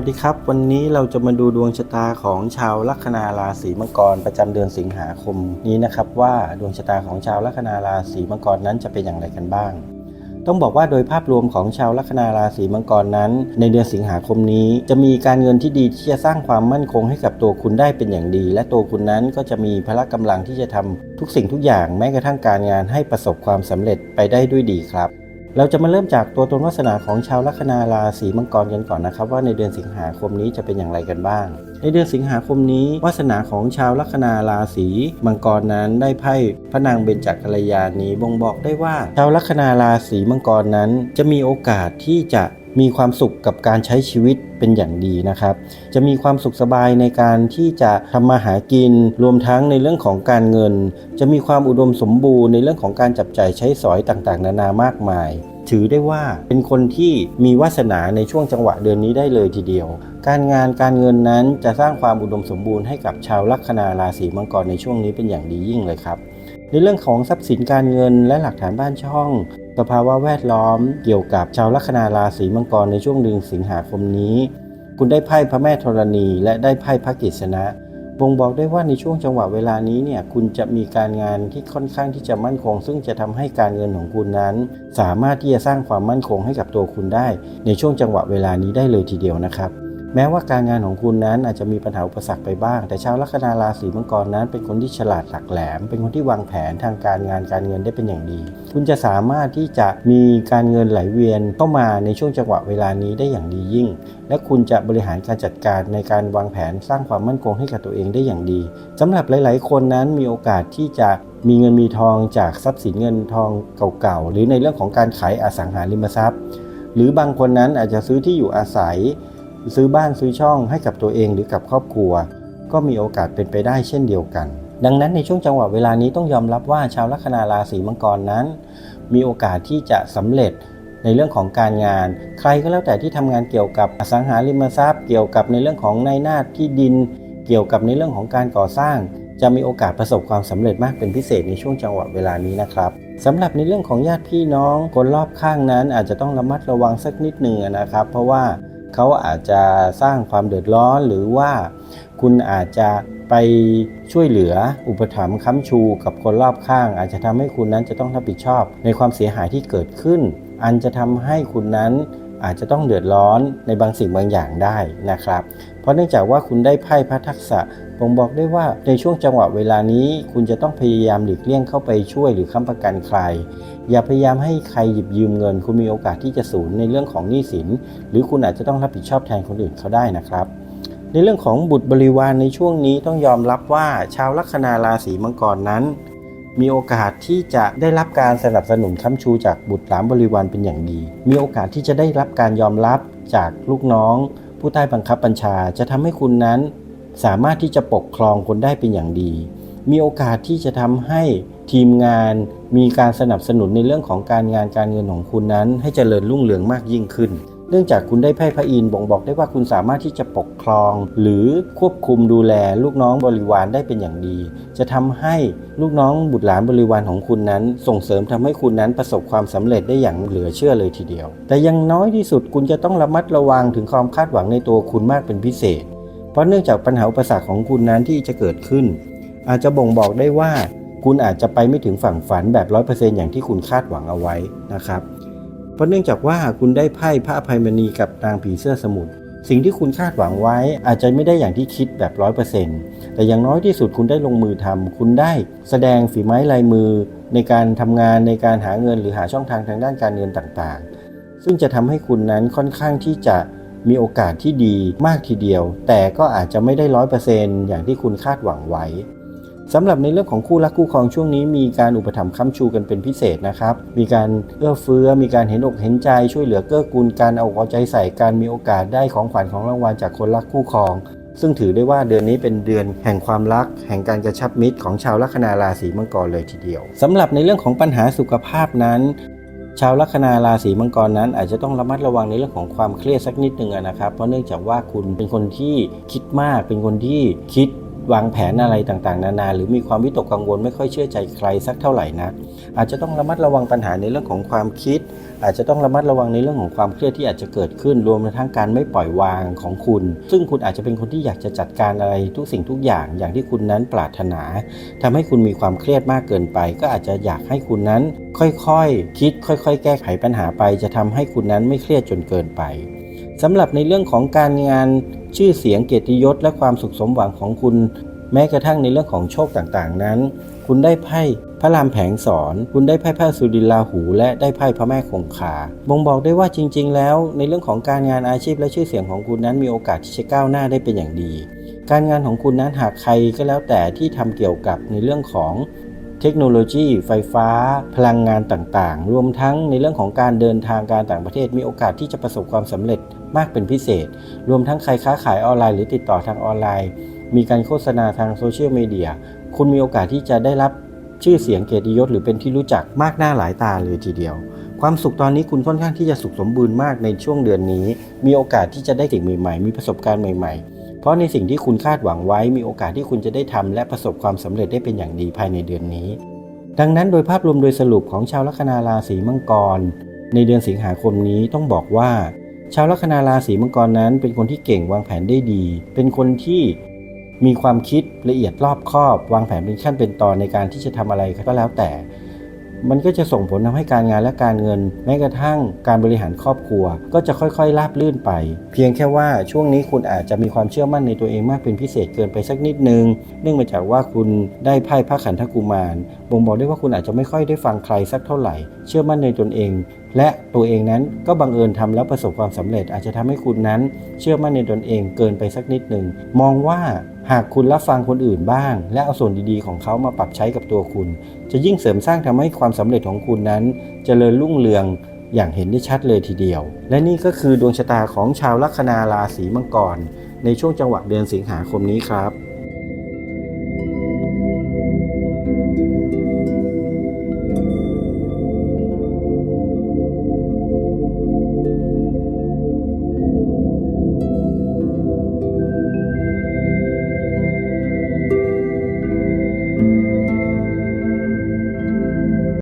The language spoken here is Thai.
วัสดีครับ วันนี้เราจะมาดูดวงชะตาของชาวลัคนาราศีมังกรประจำเดือนสิงหาคมนี้นะครับว่าดวงชะตาของชาวลัคนาราศีมังกรนั้นจะเป็นอย่างไรกันบ้าง ต้องบอกว่าโดยภาพรวมของชาวลัคนาราศีมังกรนั้น ในเดือนสิงหาคมนี้ จะมีการเงินที่ดีที่จะสร้างความมั่นคงให้กับตัวคุณได้เป็นอย่างดี และตัวคุณนั้นก็จะมีพละกำลังที่จะทำทุกสิ่งทุกอย่างแม้กระทั่งการงานให้ประสบความสำเร็จไปได้ด้วยดีครับ เราจะมาเริ่มจากตัวตนวาสนาของชาวลัคนาราศีมังกรกันก่อนนะครับ ว่าในเดือนสิงหาคมนี้จะเป็นอย่างไรกันบ้าง ในเดือนสิงหาคมนี้ วาสนาของชาวลัคนาราศีมังกรนั้นได้ไพ่พระนางเบญจกัลยาณีบ่งบอกได้ว่า ชาวลัคนาราศีมังกรนั้น จะมีโอกาสที่จะ มีความสุขกับการใช้ชีวิตเป็นอย่างดีนะครับ จะมีความสุขสบายในการที่จะทำมาหากิน รวมทั้งในเรื่องของการเงิน จะมีความอุดมสมบูรณ์ในเรื่องของการจับจ่ายใช้สอยต่างๆ นานามากมาย ถือได้ว่าเป็นคนที่มีวาสนาในช่วงจังหวะเดือนนี้ได้เลยทีเดียว การงานการเงินนั้นจะสร้างความอุดมสมบูรณ์ให้กับชาวลัคนาราศีมังกรในช่วงนี้เป็นอย่างดียิ่งเลยครับในเรื่องของทรัพย์สินการเงินและหลักฐานบ้านช่อง สภาวะแวดล้อมเกี่ยวกับชาวลัคนาราศีมังกรในช่วงเดือนสิงหาคมนี้ คุณได้ไพ่พระแม่ธรณี และได้ไพ่พระกฤษณะบ่งบอกได้ว่าในช่วงจังหวะเวลานี้เนี่ยคุณจะมีการงานที่ค่อนข้างที่จะมั่นคง ซึ่งจะทำให้การเงินของคุณนั้น สามารถที่จะสร้างความมั่นคงให้กับตัวคุณได้ ในช่วงจังหวะเวลานี้ได้เลยทีเดียวนะครับ แม้ว่าการงานของคุณนั้นอาจจะมีปัญหาอุปสรรคไปบ้าง แต่ชาวลัคนาราศีมังกรนั้น เป็นคนที่ฉลาดหลักแหลม เป็นคนที่วางแผนทางการงานการเงินได้เป็นอย่างดี คุณจะสามารถที่จะมีการเงินไหลเวียนเข้ามาในช่วงจังหวะเวลานี้ได้อย่างดียิ่ง และคุณจะบริหารการจัดการในการวางแผนสร้างความมั่นคงให้กับตัวเองได้อย่างดีสำหรับหลาย ๆ คนนั้นมีโอกาสที่จะมีเงินมีทองจากทรัพย์สินเงินทองเก่าๆหรือในเรื่องของการขายอสังหาริมทรัพย์ หรือบางคนนั้นอาจจะซื้อที่อยู่อาศัย ซื้อบ้านซื้อช่องให้กับตัวเองหรือกับครอบครัว ก็มีโอกาสเป็นไปได้เช่นเดียวกัน ดังนั้นในช่วงจังหวะเวลานี้ต้องยอมรับว่าชาวลัคนาราศีมังกรนั้น มีโอกาสที่จะสำเร็จในเรื่องของการงาน ใครก็แล้วแต่ที่ทำงานเกี่ยวกับอสังหาริมทรัพย์ เกี่ยวกับในเรื่องของในหน้าที่ดิน เกี่ยวกับในเรื่องของการก่อสร้าง จะมีโอกาสประสบความสำเร็จมากเป็นพิเศษในช่วงจังหวะเวลานี้นะครับสำหรับในเรื่องของญาติพี่น้องคนรอบข้างนั้นอาจจะต้องระมัดระวังสักนิดหนึ่งนะครับ เพราะว่า เขาอาจจะสร้างความเดือดร้อนหรือว่าคุณอาจจะไปช่วยเหลืออุปถัมภ์ค้ำชูกับคนรอบข้าง อาจจะทำให้คุณนั้นจะต้องรับผิดชอบในความเสียหายที่เกิดขึ้น อันจะทำให้คุณนั้น อาจจะต้องเดือดร้อนในบางสิ่งบางอย่างได้นะครับ เพราะเนื่องจากว่าคุณได้ไพ่พระทักษะผมบอกได้ว่าในช่วงจังหวะเวลานี้ คุณจะต้องพยายามหลีกเลี่ยงเข้าไปช่วยหรือค้ำประกันใคร อย่าพยายามให้ใครหยิบยืมเงิน คุณมีโอกาสที่จะสูญในเรื่องของหนี้สิน หรือคุณอาจจะต้องรับผิดชอบแทนคนอื่นเขาได้นะครับในเรื่องของบุตรบริวารในช่วงนี้ต้องยอมรับว่าชาวลัคนาราศีมังกรนั้น มีโอกาสที่จะได้รับการสนับสนุนค้ำชูจากบุตรหลานบริวารเป็นอย่างดี มีโอกาสที่จะได้รับการยอมรับจากลูกน้อง ผู้ใต้บังคับบัญชาจะทำให้คุณนั้น สามารถที่จะปกครองคนได้เป็นอย่างดี มีโอกาสที่จะทำให้ทีมงานมีการสนับสนุนในเรื่องของการงานการเงินของคุณนั้น ให้เจริญรุ่งเรืองมากยิ่งขึ้น เนื่องจากคุณได้ไพ่พระอินทร์บ่งบอกได้ว่าคุณสามารถที่จะปกครอง หรือควบคุมดูแลลูกน้องบริวารได้เป็นอย่างดี จะทำให้ลูกน้องบุตรหลานบริวารของคุณนั้น ส่งเสริมทำให้คุณนั้นประสบความสำเร็จได้อย่างเหลือเชื่อเลยทีเดียว แต่อยังน้อยที่สุดคุณจะต้องระมัดระวังถึงความคาดหวังในตัวคุณมากเป็นพิเศษ เพราะเนื่องจากปัญหาอุปสรรคของคุณนั้นที่จะเกิดขึ้น อาจจะบ่งบอกได้ว่าคุณอาจจะไปไม่ถึงฝั่งฝันแบบ 100%อย่างที่คุณคาดหวังเอาไว้นะครับ เพราะเนื่องจากว่าคุณได้ไพ่พระอภัยมณีกับนางผีเสื้อสมุทรสิ่งที่คุณคาดหวังไว้อาจจะไม่ได้อย่างที่คิดแบบ100%แต่อย่างน้อยที่สุดคุณได้ลงมือทำคุณได้แสดงฝีไม้ลายมือ ในการทำงานในการหาเงินหรือหาช่องทางทางด้านการเงินต่างๆ ซึ่งจะทำให้คุณนั้นค่อนข้างที่จะมีโอกาสที่ดีมากทีเดียว แต่ก็อาจจะไม่ได้ร้อยเปอร์เซ็นต์อย่างที่คุณคาดหวังไว้ สำหรับในเรื่องของคู่รักคู่ครองช่วงนี้ มีการอุปถัมภ์ค้ำชูกันเป็นพิเศษนะครับ มีการเอื้อเฟื้อ มีการเห็นอกเห็นใจช่วยเหลือเกื้อกูลการเอาเอาใจใส่การมีโอกาสได้ของขวัญของรางวัลจากคนรักคู่ครอง ซึ่งถือได้ว่าเดือนนี้เป็นเดือนแห่งความรัก แห่งการกระชับมิตรของชาวลัคนาราศีมังกรเลยทีเดียวสำหรับในเรื่องของปัญหาสุขภาพนั้นชาวลัคนาราศีมังกรนั้น อาจจะต้องระมัดระวังในเรื่องของความเครียดสักนิดหนึ่งนะครับ เพราะเนื่องจากว่าคุณเป็นคนที่คิดมากเป็นคนที่คิด วางแผนอะไรต่างๆ นานา หรือมีความวิตกกังวลไม่ค่อยเชื่อใจใครสักเท่าไหร่นักอาจจะต้องระมัดระวังปัญหาในเรื่องของความคิด อาจจะต้องระมัดระวังในเรื่องของความเครียดที่อาจจะเกิดขึ้น รวมทั้งการไม่ปล่อยวางของคุณ ซึ่งคุณอาจจะเป็นคนที่อยากจะจัดการอะไรทุกสิ่งทุกอย่างอย่างที่คุณนั้นปรารถนาทำให้คุณมีความเครียดมากเกินไป ก็อาจจะอยากให้คุณนั้น ค่อยๆ คิด ค่อย ๆ แก้ไขปัญหาไป จะทำให้คุณนั้นไม่เครียดจนเกินไป สำหรับในเรื่องของการงานชื่อเสียงเกียรติยศและความสุขสมหวังของคุณ แม้กระทั่งในเรื่องของโชคต่างๆนั้น คุณได้ไพ่พระรามแผงสอน คุณได้ไพ่พระสุรินลาหู และได้ไพ่พระแม่คงคาบ่งบอกได้ว่าจริง ๆ แล้ว ในเรื่องของการงานอาชีพและชื่อเสียงของคุณนั้นมีโอกาสที่จะก้าวหน้าได้เป็นอย่างดี การงานของคุณนั้นหากใครก็แล้วแต่ที่ทำเกี่ยวกับในเรื่องของเทคโนโลยี ไฟฟ้า พลังงานต่างๆ รวมทั้งในเรื่องของการเดินทางการต่างประเทศมีโอกาสที่จะประสบความสำเร็จ มากเป็นพิเศษ รวมทั้งใครค้าขายออนไลน์หรือติดต่อทางออนไลน์ มีการโฆษณาทางโซเชียลมีเดียคุณมีโอกาสที่จะได้รับชื่อเสียงเกียรติยศหรือเป็นที่รู้จักมากหน้าหลายตาเลยทีเดียว ความสุขตอนนี้คุณค่อนข้างที่จะสุขสมบูรณ์มากในช่วงเดือนนี้ มีโอกาสที่จะได้สิ่งใหม่ๆ มีประสบการณ์ใหม่ๆ เพราะในสิ่งที่คุณคาดหวังไว้ มีโอกาสที่คุณจะได้ทำและประสบความสำเร็จได้เป็นอย่างดีภายในเดือนนี้ ดังนั้นโดยภาพรวมโดยสรุปของชาวลัคนาราศีมังกร ในเดือนสิงหาคมนี้ต้องบอกว่า ชาวลัคนาราศีมังกรนั้น เป็นคนที่เก่งวางแผนได้ดี เป็นคนที่มีความคิดละเอียดรอบคอบ วางแผนเป็นขั้นเป็นตอนในการที่จะทำอะไรก็แล้วแต่ มันก็จะส่งผลทำให้การงานและการเงิน แม้กระทั่งการบริหารครอบครัว ก็จะค่อยๆราบลื่นไป เพียงแค่ว่าช่วงนี้คุณอาจจะมีความเชื่อมั่นในตัวเองมากเป็นพิเศษเกินไปสักนิดนึง เนื่องมาจากว่าคุณได้ไพ่พระขันธกุมารบ่งบอกได้ว่าคุณอาจจะไม่ค่อยได้ฟังใครสักเท่าไหร่ เชื่อมั่นในตนเองและตัวเองนั้นก็บังเอิญทำแล้วประสบความสำเร็จ อาจจะทำให้คุณนั้นเชื่อมั่นในตนเองเกินไปสักนิดหนึ่งมองว่า หากคุณรับฟังคนอื่นบ้าง และเอาส่วนดีๆของเขามาปรับใช้กับตัวคุณ จะยิ่งเสริมสร้างทำให้ความสำเร็จของคุณนั้นจเจริญรุ่งเรืองอย่างเห็นได้ชัดเลยทีเดียว และนี่ก็คือดวงชะตาของชาวลัคนาราศีมังกร ในช่วงจังหวะเดือนสิงหาคมนี้ครับ